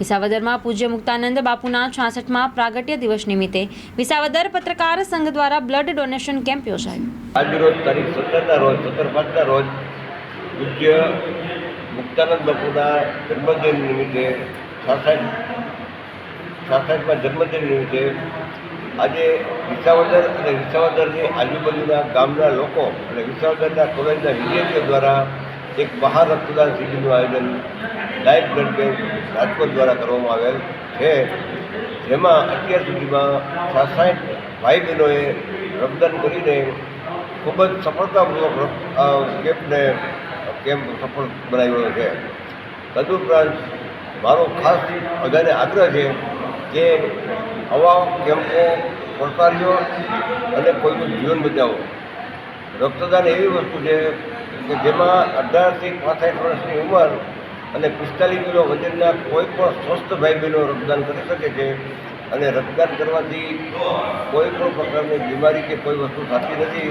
વિસાવદરમાં પૂજ્ય મુક્તાનંદ બાપુના છાસઠમાં પ્રાગટ્ય દિવસ નિમિત્તે વિસાવદર પત્રકાર સંઘ દ્વારા બ્લડ ડોનેશન કેમ્પ યોજાયો. આજરોજ તારીખ સત્તરના રોજ, સત્તર પાંચના રોજ પૂજ્ય મુક્તાનંદ બાપુના જન્મદિન નિમિત્તે છાસઠ, છાસઠમાં જન્મદિન નિમિત્તે આજે વિસાવદર અને વિસાવદરની આજુબાજુના ગામના લોકો અને વિસાવદરના કોલેજના વિદ્યાર્થીઓ દ્વારા એક મહા રક્તદાન શિબિરનું આયોજન લાઈફ બ્લડ બેંક રાજકોટ દ્વારા કરવામાં આવેલ છે. જેમાં અત્યાર સુધીમાં છાસઠ ભાઈ બહેનોએ રક્તદાન કરીને ખૂબ જ સફળતાપૂર્વક આ કેમ્પને, કેમ્પ સફળ બનાવ્યો છે. તદુપરાંત મારો ખાસ બધાને આગ્રહ છે કે આવા કેમ્પો પડકારીઓ અને કોઈનું જીવન બચાવો. રક્તદાન એવી વસ્તુ છે કે જેમાં અઢારથી પાંસઠ વર્ષની ઉંમર અને પિસ્તાલીસ કિલો વજનના કોઈ પણ સ્વસ્થ ભાઈ બહેનો રક્તદાન કરી શકે છે અને રક્તદાન કરવાથી કોઈ પણ પ્રકારની બીમારી કે કોઈ વસ્તુ થતી નથી.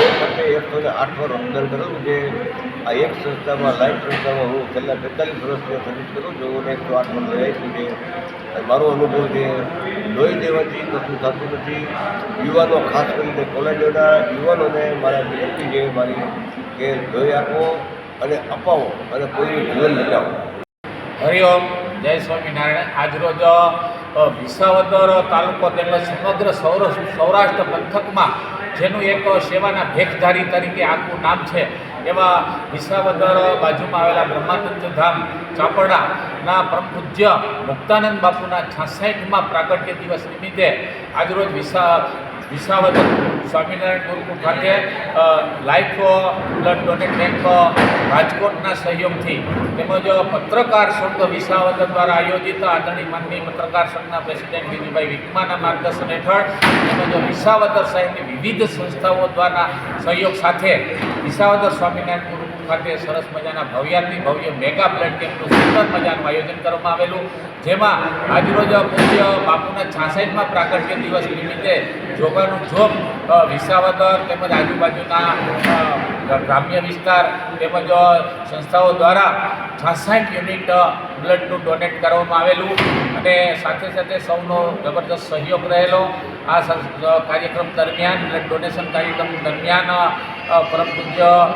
એ માટે એકસો ને આઠ વાર રક્તદાન કરેલું છે. આ એક સંસ્થામાં લાઈફ સંસ્થામાં હું છેલ્લા બેતાલીસ વર્ષથી સર્વિસ કરું છું. અને એકસો આઠ વાર લઈ છું. છે મારો અનુભવ છે, લોહી દેવાથી કશું થતું નથી. યુવાનો, ખાસ કરીને કોલેજોના યુવાનોને મારા વિનંતી છે, મારી કે લોહી આપો અને અપાવો અને કોઈનું જીવન બચાવો હરિઓમ જય સ્વામિનારાયણ. આજરોજ વિસાવદર તાલુકો તેમજ સમગ્ર સૌરાષ્ટ્ર પંથકમાં જેનું એક સેવાના ભેખધારી તરીકે આખું નામ છે, એવા વિસાવદર બાજુમાં આવેલા બ્રહ્માનંદ ધામ ચાપરડાના પરમ પૂજ્ય મુક્તાનંદ બાપુના છાસઠમાં પ્રાગટ્ય દિવસ નિમિત્તે આજરોજ વિસા વિસાવદર સ્વામિનારાયણ ગુરુકુળ ખાતે લાઈફ બ્લડ ડોનેટ બેંક રાજકોટના સહયોગથી તેમજ પત્રકાર સંઘ વિસાવદર દ્વારા આયોજિત આદરણીય માનની પત્રકાર સંઘના પ્રેસિડેન્ટ ગિરીભાઈ વિકમાના માર્ગદર્શન હેઠળ તેમજ વિસાવદર શહેરની વિવિધ સંસ્થાઓ દ્વારા સહયોગ સાથે વિસાવદર સ્વામિનારાયણ ખાતે સરસ મજાના ભવ્યાથી ભવ્ય મેગા બ્લડ કેમ્પનું સુંદર મજાનું આયોજન કરવામાં આવેલું. જેમાં આજરોજ પૂજ્ય બાપુના છાસઠમાં પ્રાગટ્ય દિવસ નિમિત્તે જોગાનું જોગ વિસાવદર તેમજ આજુબાજુના ગ્રામ્ય વિસ્તાર તેમજ સંસ્થાઓ દ્વારા છાસઠ યુનિટ બ્લડનું ડોનેટ કરવામાં આવેલું અને સાથે સાથે સૌનો જબરદસ્ત સહયોગ રહેલો. આ કાર્યક્રમ દરમિયાન બ્લડ ડોનેશન કાર્યક્રમ અ, પરમ પૂજ્ય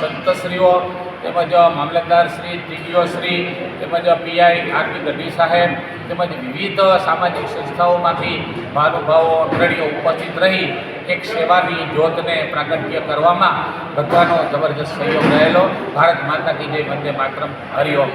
સંતશ્રીઓ તેમજ મામલતદાર શ્રી ટીડીઓ શ્રી તેમજ પીઆઈ આરપી ગઢવી સાહેબ તેમજ વિવિધ સામાજિક સંસ્થાઓમાંથી મહાનુભાવો અગ્રણીઓ ઉપસ્થિત રહી એક સેવાની જ્યોતને પ્રાગટ્ય કરવામાં બધાનો જબરજસ્ત સહયોગ રહેલો. ભારત માતા કી જય વંદે માતરમ. હરિઓમ